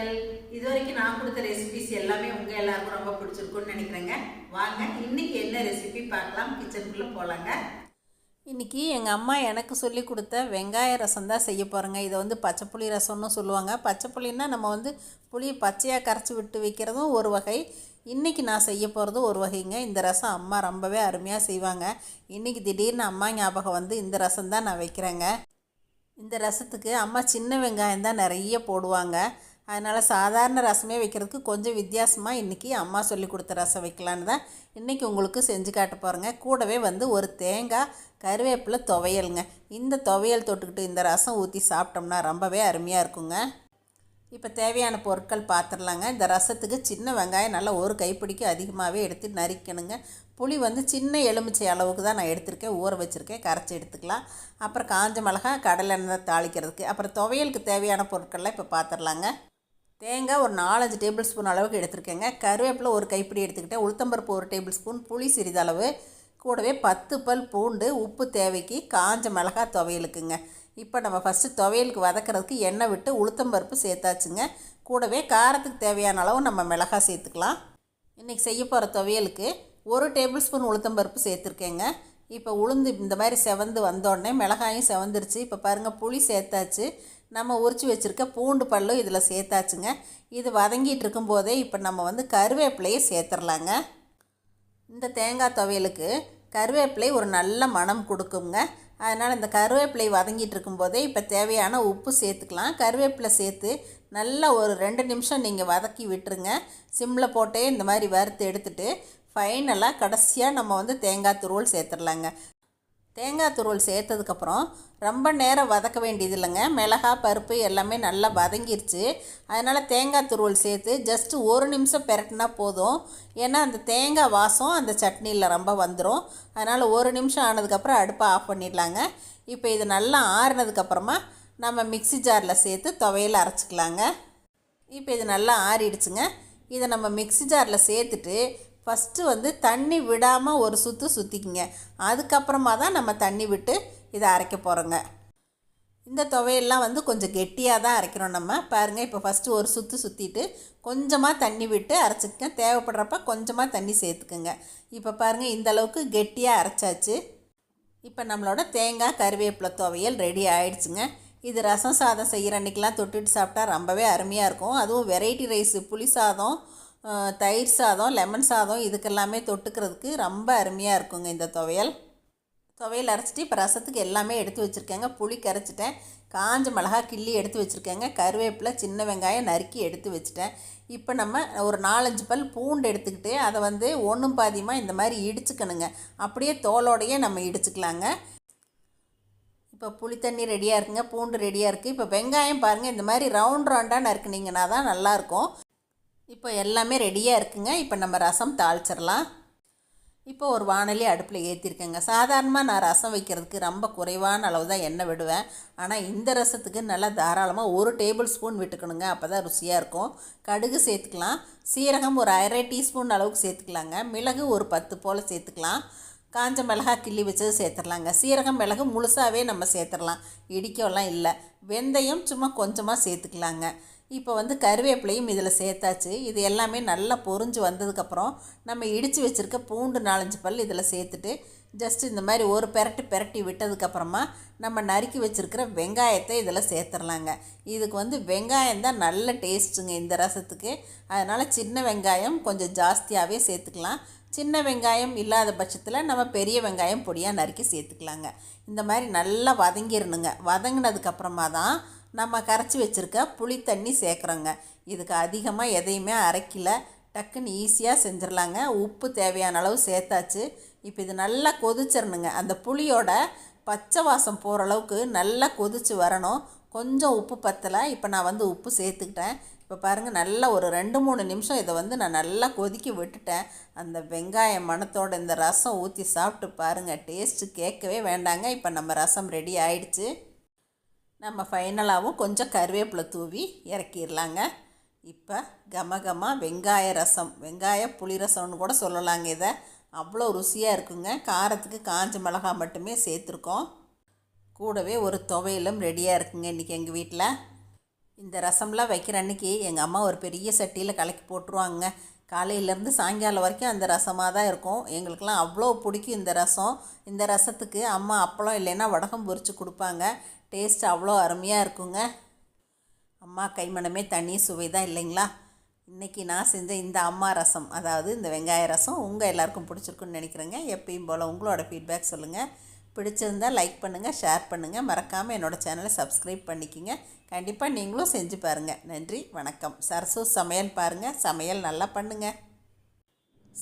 சமையல் இது வரைக்கும் நான் கொடுத்த ரெசிபிஸ் எல்லாமே உங்க எல்லாருக்கும் ரொம்ப பிடிச்சிருக்கும்னு நினைக்கிறேங்க. வாங்க இன்னைக்கு என்ன ரெசிபி பார்க்கலாம்? கிச்சனுக்குள்ள போகலாங்க இன்றைக்கி எங்கள் அம்மா எனக்கு சொல்லி கொடுத்த வெங்காய ரசம் தான் செய்ய போகிறேங்க இதை வந்து பச்சை புளி ரசம்னு சொல்லுவாங்க. பச்சை புளின்னா நம்ம வந்து புளியை பச்சையாக கரைச்சி விட்டு வைக்கிறதும் ஒரு வகை. இன்றைக்கி நான் செய்ய போகிறதும் ஒரு வகைங்க. இந்த ரசம் அம்மா ரொம்பவே அருமையாக செய்வாங்க. இன்றைக்கி திடீர்னு அம்மா ஞாபகம் வந்து இந்த ரசம் தான் நான் வைக்கிறேங்க. இந்த ரசத்துக்கு அம்மா சின்ன வெங்காயம் தான் நிறைய போடுவாங்க. அதனால் சாதாரண ரசமே வைக்கிறதுக்கு கொஞ்சம் வித்தியாசமாக இன்றைக்கி அம்மா சொல்லி கொடுத்த ரசம் வைக்கலான்னு தான் இன்றைக்கி உங்களுக்கு செஞ்சு காட்ட போகிறேங்க கூடவே வந்து ஒரு தேங்காய் கருவேப்பிலை துவையலுங்க. இந்த துவையல் தொட்டுக்கிட்டு இந்த ரசம் ஊற்றி சாப்பிட்டோம்னா ரொம்பவே அருமையாக இருக்குங்க. இப்போ தேவையான பொருட்கள் பார்த்துடலாங்க இந்த ரசத்துக்கு சின்ன வெங்காயம் நல்லா ஒரு கைப்பிடிக்கு அதிகமாகவே எடுத்து நறுக்கணுங்க. புளி வந்து சின்ன எலுமிச்சை அளவுக்கு தான் நான் எடுத்திருக்கேன். ஊற வச்சுருக்கேன். கரைச்சி எடுத்துக்கலாம். அப்புறம் காஞ்ச மிளகா கடலை எண்ணெய் தாளிக்கிறதுக்கு. அப்புறம் துவையலுக்கு தேவையான பொருட்கள்லாம் இப்போ பார்த்துடலாங்க தேங்காய் ஒரு நாலஞ்சு டேபிள் ஸ்பூன் அளவுக்கு எடுத்திருக்கேங்க. கருவேப்பிலை ஒரு கைப்பிடி எடுத்துக்கிட்டேன். உளுத்தம்பருப்பு ஒரு டேபிள் ஸ்பூன். புளி சிறிதளவு. கூடவே பத்து பல் பூண்டு உப்பு தேவைக்கு காஞ்ச மிளகா துவையலுக்குங்க. இப்போ நம்ம ஃபஸ்ட்டு துவையலுக்கு வதக்கிறதுக்கு எண்ணெய் விட்டு உளுத்தம்பருப்பு சேர்த்தாச்சுங்க. கூடவே காரத்துக்கு தேவையான அளவு நம்ம மிளகாய் சேர்த்துக்கலாம். இன்றைக்கி செய்ய போகிற துவையலுக்கு ஒரு டேபிள் ஸ்பூன் உளுத்தம்பருப்பு சேர்த்துருக்கேங்க. இப்போ உளுந்து இந்த மாதிரி செவந்து வந்தோடனே மிளகாயும் செவந்துருச்சு. இப்போ பாருங்கள் புளி சேர்த்தாச்சு. நம்ம உரிச்சு வச்சுருக்க பூண்டு பல்லும் இதில் சேர்த்தாச்சுங்க. இது வதங்கிட்டு இருக்கும்போதே இப்போ நம்ம வந்து கருவேப்பிலையை சேர்த்துடலாங்க இந்த தேங்காய் துவையலுக்கு கருவேப்பிலை ஒரு நல்ல மணம் கொடுக்குங்க. அதனால் இந்த கருவேப்பிலை வதங்கிட்டு இருக்கும்போதே இப்போ தேவையான உப்பு சேர்த்துக்கலாம். கருவேப்பிலை சேர்த்து நல்லா ஒரு ரெண்டு நிமிஷம் நீங்கள் வதக்கி விட்டுருங்க. சிம்மில் போட்டே இந்த மாதிரி வறுத்து எடுத்துட்டு ஃபைனலாக கடைசியாக நம்ம வந்து தேங்காய் துருவல் சேர்த்துடலாங்க. தேங்காய் துருவல் சேர்த்ததுக்கப்புறம் ரொம்ப நேரம் வதக்க வேண்டியது இல்லைங்க. மிளகா பருப்பு எல்லாமே நல்லா வதங்கிருச்சு. அதனால் தேங்காய் துருவல் சேர்த்து ஜஸ்ட்டு ஒரு நிமிஷம் பெரட்டினா போதும். ஏன்னா அந்த தேங்காய் வாசம் அந்த சட்னியில் ரொம்ப வந்துடும் அதனால் ஒரு நிமிஷம் ஆனதுக்கப்புறம் அடுப்பை ஆஃப் பண்ணிடலாங்க. இப்போ இது நல்லா ஆறுனதுக்கப்புறமா நம்ம மிக்ஸி ஜாரில் சேர்த்து துவையல் அரைச்சிக்கலாங்க. இப்போ இது நல்லா ஆறிடுச்சுங்க. இதை நம்ம மிக்ஸி ஜாரில் சேர்த்துட்டு ஃபஸ்ட்டு வந்து தண்ணி விடாமல் ஒரு சுற்று சுற்றிக்குங்க அதுக்கப்புறமா தான் நம்ம தண்ணி விட்டு இதை அரைக்க போகிறோங்க இந்த துவையெல்லாம் வந்து கொஞ்சம் கெட்டியாக தான் அரைக்கிறோம் நம்ம. பாருங்கள் இப்போ ஃபஸ்ட்டு ஒரு சுற்று சுற்றிட்டு கொஞ்சமாக தண்ணி விட்டு அரைச்சிக்கங்க. தேவைப்படுறப்ப கொஞ்சமாக தண்ணி சேர்த்துக்குங்க. இப்போ பாருங்கள் இந்த அளவுக்கு கெட்டியாக அரைச்சாச்சு. இப்போ நம்மளோட தேங்காய் கருவேப்பிலை துவையல் ரெடி ஆயிடுச்சுங்க. இது ரசம் சாதம் செய்கிற அன்றைக்கெலாம் தொட்டுட்டு சாப்பிட்டா ரொம்பவே அருமையாக இருக்கும். அதுவும் வெரைட்டி ரைஸு புளி சாதம் தயிர் சாதம் லெமன் சாதம் இதுக்கெல்லாமே தொட்டுக்கிறதுக்கு ரொம்ப அருமையாக இருக்குங்க இந்த துவையல். துவையல் அரைச்சிட்டு இப்போ ரசத்துக்கு எல்லாமே எடுத்து வச்சுருக்கேங்க. புளி கரைச்சிட்டேன். காஞ்ச மிளகா கிள்ளி எடுத்து வச்சுருக்கேங்க. கருவேப்பிலை சின்ன வெங்காயம் நறுக்கி எடுத்து வச்சுட்டேன். இப்போ நம்ம ஒரு நாலஞ்சு பல் பூண்டு எடுத்துக்கிட்டு அதை வந்து ஒன்றும் பாதியமாக இந்த மாதிரி இடிச்சுக்கணுங்க. அப்படியே தோலோடையே நம்ம இடிச்சுக்கலாங்க. இப்போ புளி தண்ணி ரெடியாக இருக்குங்க பூண்டு ரெடியாக இருக்குது இப்போ வெங்காயம் பாருங்கள் இந்த மாதிரி ரவுண்ட் ரவுண்டாக நறுக்குனீங்கன்னா தான் நல்லாயிருக்கும். இப்போ எல்லாமே ரெடியாக இருக்குங்க. இப்போ நம்ம ரசம் தாளிச்சிடலாம். இப்போ ஒரு வானொலி அடுப்பில் ஏற்றிருக்கேங்க சாதாரணமாக நான் ரசம் வைக்கிறதுக்கு ரொம்ப குறைவான அளவு தான் எண்ணெய் விடுவேன். ஆனால் இந்த ரசத்துக்கு நல்லா தாராளமாக ஒரு டேபிள் ஸ்பூன் விட்டுக்கணுங்க. அப்போ தான் ருசியாக இருக்கும். கடுகு சேர்த்துக்கலாம். சீரகம் ஒரு அரை டீஸ்பூன் அளவுக்கு சேர்த்துக்கலாங்க. மிளகு ஒரு பத்து போல் சேர்த்துக்கலாம். காஞ்ச மிளகா கிள்ளி வச்சது சேர்த்துடலாங்க. சீரகம் மிளகு முழுசாகவே நம்ம சேர்த்துடலாம். இடிக்கலாம் இல்லை. வெந்தயம் சும்மா கொஞ்சமாக சேர்த்துக்கலாங்க. இப்போ வந்து கருவேப்பிலையும் இதில் சேர்த்தாச்சு. இது எல்லாமே நல்லா பொரிஞ்சு வந்ததுக்கப்புறம் நம்ம இடித்து வச்சுருக்க பூண்டு நாலஞ்சு பல் இதில் சேர்த்துட்டு ஜஸ்ட் இந்த மாதிரி ஒரு பெரட்டி பெரட்டி விட்டதுக்கப்புறமா நம்ம நறுக்கி வச்சுருக்கிற வெங்காயத்தை இதில் சேர்த்துடலாங்க இதுக்கு வந்து வெங்காயம் தான் நல்ல டேஸ்ட்டுங்க இந்த ரசத்துக்கு. அதனால் சின்ன வெங்காயம் கொஞ்சம் ஜாஸ்தியாகவே சேர்த்துக்கலாம். சின்ன வெங்காயம் இல்லாத பட்சத்தில் நம்ம பெரிய வெங்காயம் பொடியாக நறுக்கி சேர்த்துக்கலாங்க. இந்த மாதிரி நல்லா வதங்கிடணுங்க வதங்கினதுக்கப்புறமா தான் நம்ம கரைச்சி வச்சுருக்க புளி தண்ணி சேர்க்குறோங்க. இதுக்கு அதிகமாக எதையுமே அரைக்கல. டக்குன்னு ஈஸியாக செஞ்சிடலாங்க உப்பு தேவையான அளவு சேர்த்தாச்சு. இப்போ இது நல்லா கொதிச்சிடணுங்க அந்த புளியோட பச்சை வாசம் போகிற அளவுக்கு நல்லா கொதிச்சு வரணும். கொஞ்சம் உப்பு பத்தலை. இப்போ நான் வந்து உப்பு சேர்த்துக்கிட்டேன். இப்போ பாருங்கள் நல்லா ஒரு ரெண்டு மூணு நிமிஷம் இதை வந்து நான் நல்லா கொதிக்க விட்டுட்டேன். அந்த வெங்காய மணத்தோட இந்த ரசம் ஊற்றி சாப்பிட்டு பாருங்கள் டேஸ்ட்டு கேட்கவே வேண்டாங்க. இப்போ நம்ம ரசம் ரெடி ஆயிடுச்சு. நம்ம ஃபைனலாகவும் கொஞ்சம் கருவேப்பிலை தூவி இறக்கிடலாங்க. இப்போ கம வெங்காய ரசம் வெங்காய புளி ரசம்னு கூட சொல்லலாங்க இதை. அவ்வளோ ருசியாக இருக்குங்க. காரத்துக்கு காஞ்ச மிளகா மட்டுமே சேர்த்துருக்கோம். கூடவே ஒரு துவையலும் ரெடியாக இருக்குங்க இன்றைக்கி எங்கள் வீட்டில் இந்த ரசம்லாம் வைக்கிற அன்னைக்கு எங்கள் அம்மா ஒரு பெரிய சட்டியில் கலக்கி போட்டுருவாங்க. காலையிலேருந்து சாயங்காலம் வரைக்கும் அந்த ரசமாக தான் இருக்கும். எங்களுக்கெல்லாம் அவ்வளோ பிடிக்கும் இந்த ரசம். இந்த ரசத்துக்கு அம்மா அப்பளம் இல்லைன்னா வடகம் பொரித்து கொடுப்பாங்க. டேஸ்ட் அவ்வளோ அருமையாக இருக்குங்க. அம்மா கைமணமே தனி சுவை தான் இல்லைங்களா? இன்றைக்கி நான் செஞ்ச இந்த அம்மா ரசம் அதாவது இந்த வெங்காய ரசம் உங்கள் எல்லாருக்கும் பிடிச்சிருக்குன்னு நினைக்கிறேங்க. எப்பயும் போல் உங்களோட ஃபீட்பேக் சொல்லுங்கள் பிடிச்சிருந்தா லைக் பண்ணுங்கள் ஷேர் பண்ணுங்கள் மறக்காமல் என்னோடய சேனலை சப்ஸ்கிரைப் பண்ணிக்கிங்க. கண்டிப்பாக நீங்களும் செஞ்சு பாருங்கள் நன்றி வணக்கம். சரசு சமையல் பாருங்கள் சமையல் நல்லா பண்ணுங்கள்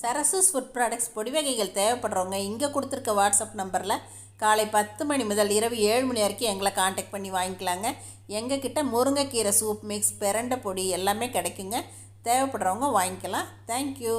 சரசூஸ் ஃபுட் ப்ராடக்ட்ஸ் பொடி வகைகள் தேவைப்படுறவங்க இங்கே கொடுத்துருக்க வாட்ஸ்அப் நம்பரில் காலை பத்து மணி முதல் இரவு ஏழு மணி வரைக்கும் எங்களை காண்டாக்ட் பண்ணி வாங்கிக்கலாங்க. எங்கள் கிட்டே முருங்கைக்கீரை சூப் மிக்ஸ் பெரண்டை பொடி எல்லாமே கிடைக்குங்க. தேவைப்படுறவங்க வாங்கிக்கலாம். தேங்க்யூ